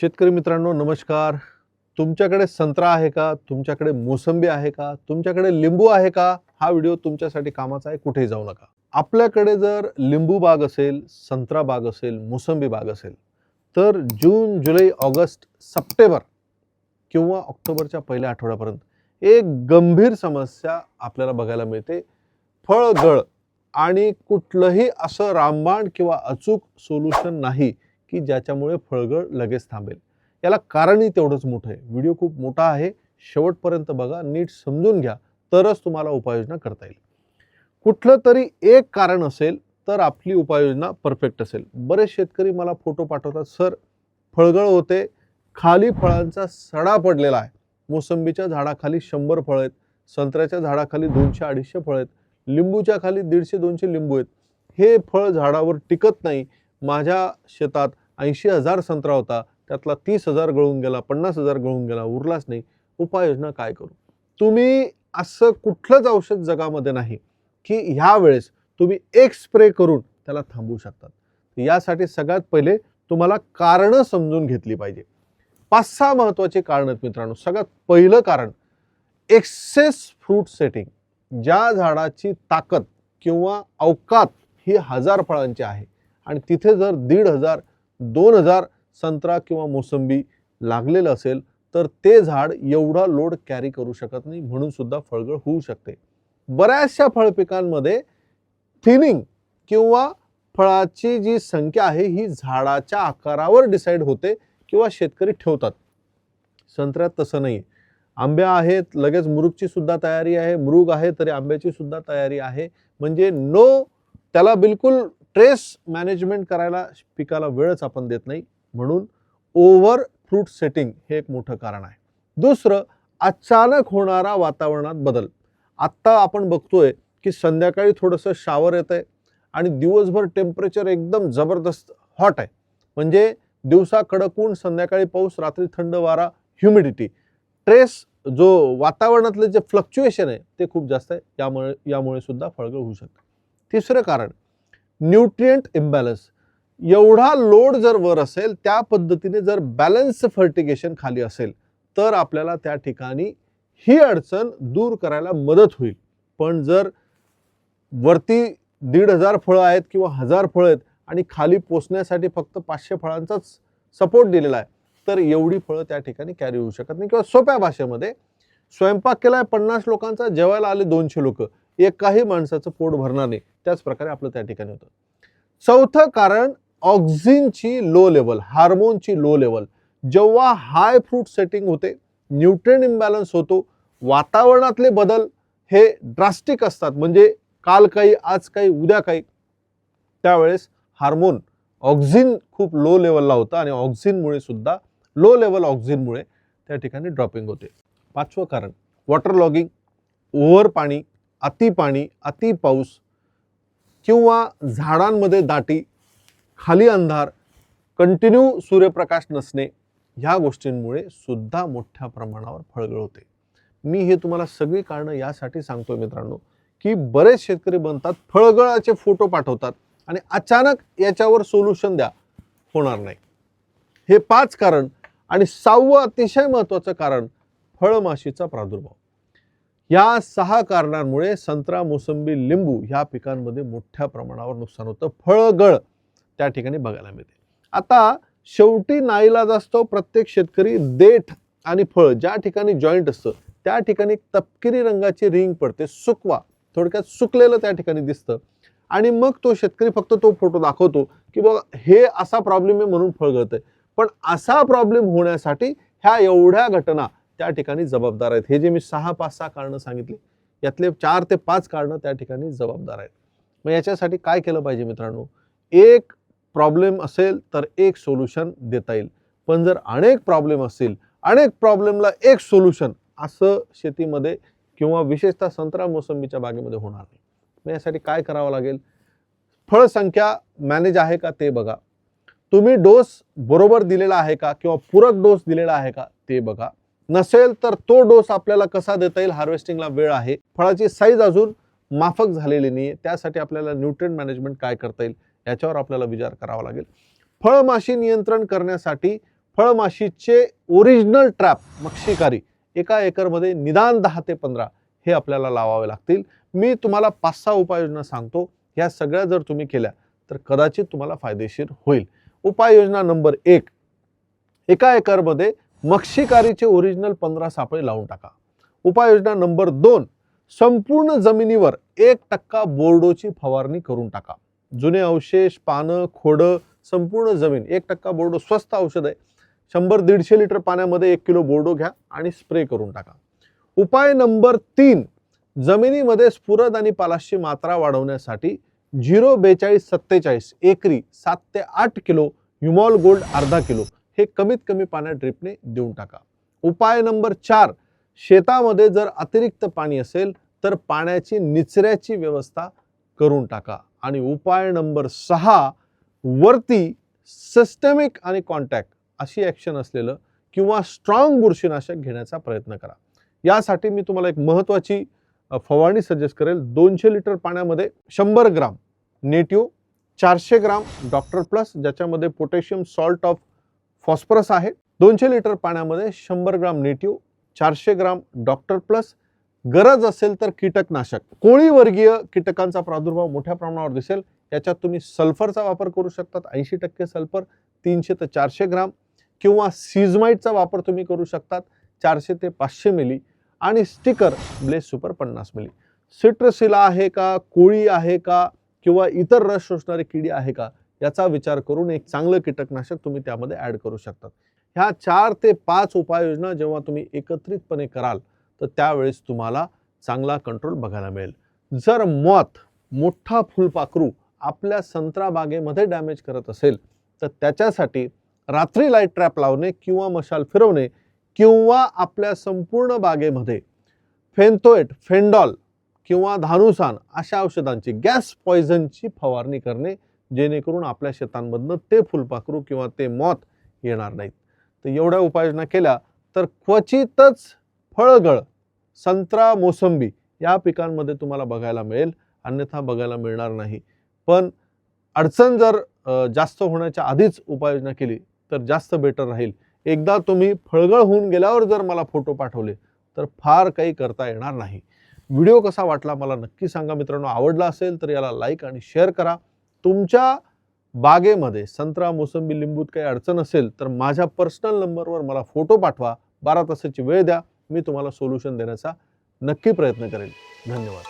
शेतकरी मित्रांनो नमस्कार. तुमच्याकडे संत्रा आहे का? तुमच्याकडे मोसंबी आहे का? तुमच्याकडे लिंबू आहे का? हा व्हिडिओ तुमच्यासाठी कामाचा आहे कुठेही जाऊ नका. आपल्याकडे जर लिंबू बाग असेल संत्रा बाग असेल मोसंबी बाग असेल तर जून जुलै ऑगस्ट सप्टेंबर किंवा ऑक्टोबरच्या पहिल्या आठवड्यापर्यंत एक गंभीर समस्या आपल्याला बघायला मिळते. फळगळ आणि कुठलंही असं रामबाण किंवा अचूक सोल्युशन नाही. की ज्याच्यामुळे फळगळ लगेच थांबेल. याला कारणही तेवढंच मोठं आहे. व्हिडिओ खूप मोठा आहे. शेवटपर्यंत बघा नीट समजून घ्या तरच तुम्हाला उपाययोजना करता येईल. कुठलं तरी एक कारण असेल तर आपली उपाययोजना परफेक्ट असेल. बरेच शेतकरी मला फोटो पाठवतात सर फळगळ होते. खाली फळांचा सडा पडलेला आहे. मोसंबीच्या झाडाखाली शंभर फळं आहेत. संत्र्याच्या झाडाखाली दोनशे अडीचशे फळं आहेत. लिंबूच्या खाली दीडशे दोनशे लिंबू आहेत. हे फळ झाडावर टिकत नाही. माझ्या शेतात ऐंशी हजार संत्रा होता त्यातला तीस हजार गळून गेला पन्नास हजार गळून गेला उरलाच नाही. उपाययोजना काय करू? तुम्ही असं कुठलंच औषध जगामध्ये नाही की ह्या वेळेस तुम्ही एक स्प्रे करून त्याला थांबवू शकतात. यासाठी सगळ्यात पहिले तुम्हाला कारणं समजून घेतली पाहिजे. पाच सहा महत्त्वाची कारणं आहेत मित्रांनो. सगळ्यात पहिलं कारण एक्सेस फ्रूट सेटिंग ज्या झाडाची ताकद किंवा अवकात ही हजार फळांची आहे आणि तिथे जर दीड हजार दोन हजार संत्रा किंवा मोसंबी लागलेलं असेल तर ते झाड एवढा लोड कॅरी करू शकत नाही म्हणून सुद्धा फळगळ होऊ शकते. बऱ्याचशा फळपिकांमध्ये थिनिंग किंवा फळाची जी संख्या आहे ही झाडाच्या आकारावर डिसाईड होते किंवा शेतकरी ठेवतात. संत्र्यात तसं नाही आंब्या आहेत लगेच मुरुगची सुद्धा तयारी आहे मुरुग आहे तरी आंब्याची सुद्धा तयारी आहे. म्हणजे नो त्याला बिलकुल ट्रेस मॅनेजमेंट करायला पिकाला वेळच आपण देत नाही. म्हणून ओव्हर फ्रूट सेटिंग हे एक मोठं कारण आहे. दुसरं अचानक होणारा वातावरणात बदल. आत्ता आपण बघतोय की संध्याकाळी थोडंसं शावर येत आहे आणि दिवसभर टेम्परेचर एकदम जबरदस्त हॉट आहे. म्हणजे दिवसा कडकून संध्याकाळी पाऊस रात्री थंड वारा ह्युमिडिटी ट्रेस जो वातावरणातलं जे फ्लक्च्युएशन आहे ते खूप जास्त आहे. यामुळे यामुळे सुद्धा फळगळ होऊ शकतं. तिसरं कारण न्यूट्रियंट इम्बॅलन्स. एवढा लोड जर वर असेल त्या पद्धतीने जर बॅलन्स फर्टिगेशन खाली असेल तर आपल्याला त्या ठिकाणी ही अडचण दूर करायला मदत होईल. पण जर वरती दीड हजार फळं आहेत किंवा हजार फळं आहेत आणि खाली पोचण्यासाठी फक्त पाचशे फळांचाच सपोर्ट दिलेला आहे तर एवढी फळं त्या ठिकाणी कॅरी होऊ शकत नाही. किंवा सोप्या भाषेमध्ये स्वयंपाक केला आहे पन्नास लोकांचा जेवायला आले दोनशे लोक. एकाही माणसाचं पोट भरणार नाही. त्याच प्रकारे आपलं त्या ठिकाणी होतं. चौथं कारण ऑक्झिनची लो लेवल हार्मोनची लो लेवल जेव्हा हाय फ्रूट सेटिंग होते न्यूट्रिन इम्बॅलन्स होतो वातावरणातले बदल हे ड्रास्टिक असतात. म्हणजे काल काही आज काही उद्या काही. त्यावेळेस हार्मोन ऑक्झिन खूप लो लेवलला होता आणि ऑक्झिनमुळे सुद्धा लो लेवल ऑक्झिनमुळे त्या ठिकाणी ड्रॉपिंग होते. पाचवं कारण वॉटर लॉगिंग ओव्हर पाणी अति पाणी अति पाऊस किंवा झाडांमध्ये दाटी खाली अंधार कंटिन्यू सूर्यप्रकाश नसणे ह्या गोष्टींमुळे सुद्धा मोठ्या प्रमाणावर फळगळ होते. मी हे तुम्हाला सगळी कारणं यासाठी सांगतोय मित्रांनो की बरेच शेतकरी बनतात फळगळाचे फोटो पाठवतात आणि अचानक याच्यावर सोल्युशन द्या होणार नाही. हे पाच कारण आणि सहावं अतिशय महत्त्वाचं कारण फळमाशीचा प्रादुर्भाव. या सहा कारणांमुळे संत्रा मोसंबी लिंबू ह्या पिकांमध्ये मोठ्या प्रमाणावर नुकसान होतं. फळगळ त्या ठिकाणी बघायला मिळते. आता शेवटी नाईलाज असतो. प्रत्येक शेतकरी देठ आणि फळ ज्या ठिकाणी जॉईंट असतं त्या ठिकाणी तपकिरी रंगाची रिंग पडते. सुकवा थोडक्यात सुकलेलं त्या ठिकाणी दिसतं. आणि मग तो शेतकरी फक्त तो फोटो दाखवतो की बघा हे असा प्रॉब्लेम आहे म्हणून फळगळतंय पण असा प्रॉब्लेम होण्यासाठी ह्या एवढ्या घटना त्या ठिकाणी जबाबदार आहेत. हे जे मी सहा पाच सहा कारणं सांगितली यातले चार ते पाच कारणं त्या ठिकाणी जबाबदार आहेत. मग याच्यासाठी काय केलं पाहिजे मित्रांनो? एक प्रॉब्लेम असेल तर एक सोल्युशन देता येईल. पण जर अनेक प्रॉब्लेम असतील अनेक प्रॉब्लेमला एक सोल्युशन असं शेतीमध्ये किंवा विशेषतः संत्रा मोसंबीच्या बागेमध्ये होणार नाही. मग यासाठी काय करावं लागेल? फळसंख्या मॅनेज आहे का ते बघा. तुम्ही डोस बरोबर दिलेला आहे का किंवा पूरक डोस दिलेला आहे का ते बघा. नसेल तर तो डोस आपल्याला कसा देता येईल हार्वेस्टिंगला वेळ आहे. फळाची साईज अजून माफक झालेली नाही आहे त्यासाठी आपल्याला न्यूट्रिएंट मॅनेजमेंट काय करता येईल याच्यावर आपल्याला विचार करावा लागेल. फळमाशी नियंत्रण करण्यासाठी फळमाशीचे ओरिजिनल ट्रॅप मक्षिकारी एका एकरमध्ये निदान दहा ते पंधरा हे आपल्याला लावावे लागतील. मी तुम्हाला पाच सहा उपाययोजना सांगतो. ह्या सगळ्या जर तुम्ही केल्या तर कदाचित तुम्हाला फायदेशीर होईल. उपाययोजना नंबर एक एका एकरमध्ये मक्षिकारीचे ओरिजिनल पंधरा सापळे लावून टाका. उपाययोजना नंबर दोन संपूर्ण जमिनीवर एक टक्का बोर्डोची फवारणी करून टाका. जुने अवशेष पानं खोडं संपूर्ण जमीन एक टक्का बोर्डो स्वस्त औषध आहे. शंभर दीडशे लिटर पाण्यामध्ये एक किलो बोर्डो घ्या आणि स्प्रे करून टाका. उपाय नंबर तीन जमिनीमध्ये स्फुरद आणि पालाशची मात्रा वाढवण्यासाठी झिरो बेचाळीस सत्तेचाळीस एकरी सात ते आठ किलो ह्युमॉल गोल्ड अर्धा किलो हे कमीत कमी पाण्यात ड्रिपने देऊन टाका. उपाय नंबर चार शेतामध्ये जर अतिरिक्त पाणी असेल तर पाण्याची निचऱ्याची व्यवस्था करून टाका. आणि उपाय नंबर सहा वरती सिस्टमिक आणि कॉन्टॅक्ट अशी ॲक्शन असलेलं किंवा स्ट्रॉंग बुरशीनाशक घेण्याचा प्रयत्न करा. यासाठी मी तुम्हाला एक महत्त्वाची फवारणी सजेस्ट करेल. दोनशे लिटर पाण्यामध्ये शंभर ग्राम नेटिओ चारशे ग्राम डॉक्टर प्लस ज्याच्यामध्ये पोटॅशियम सॉल्ट ऑफ फॉस्फरस आहे. दोनशे लिटर पाण्यामध्ये शंभर ग्राम नेटिव्ह चारशे ग्राम डॉक्टर प्लस. गरज असेल तर कीटकनाशक. कोळीवर्गीय कीटकांचा प्रादुर्भाव मोठ्या प्रमाणावर दिसेल. याच्यात तुम्ही सल्फरचा वापर करू शकतात. ऐंशी टक्के सल्फर तीनशे ते चारशे ग्राम किंवा सीझमाईटचा वापर तुम्ही करू शकतात. चारशे ते पाचशे मिली. आणि स्टिकर ब्लेस सुपर पन्नास मिली. सिट्रसिला आहे का? कोळी आहे का? किंवा इतर रस शोषणारी किडी आहे का? याचा विचार करून एक चांगलं कीटकनाशक तुम्ही त्यामध्ये ॲड करू शकतात ह्या चार ते पाच उपाययोजना जेव्हा तुम्ही एकत्रितपणे कराल तर त्यावेळेस तुम्हाला चांगला कंट्रोल बघायला मिळेल. जर मत मोठा फुलपाखरू आपल्या संत्रा बागेमध्ये डॅमेज करत असेल तर त्याच्यासाठी रात्री लाइट ट्रॅप लावणे किंवा मशाल फिरवणे किंवा आपल्या संपूर्ण बागेमध्ये फेंतोएट फेंडॉल किंवा धानुसान अशा औषधांची गॅस पॉयझनची फवारणी करणे जेणेकरून आपल्या शेतांमधनं ते फुलपाखरू किंवा ते मॉथ येणार नाहीत. तर एवढ्या उपाययोजना केल्या तर क्वचितच फळगळ संत्रा मोसंबी या पिकांमध्ये तुम्हाला बघायला मिळेल. अन्यथा बघायला मिळणार नाही. पण अडचण जर जास्त होण्याच्या आधीच उपाययोजना केली तर जास्त बेटर राहील. एकदा तुम्ही फळगळ होऊन गेल्यावर जर मला फोटो पाठवले तर फार काही करता येणार नाही. व्हिडिओ कसा वाटला मला नक्की सांगा मित्रांनो. आवडला असेल तर याला लाईक आणि शेअर करा. तुमच्या बागेमध्ये संत्रा मोसंबी लिंबूत काही अडचण असेल तर माझ्या पर्सनल नंबरवर मला फोटो पाठवा. बारा तासाची वेळ द्या. मी तुम्हाला सोल्युशन देण्याचा नक्की प्रयत्न करेल धन्यवाद.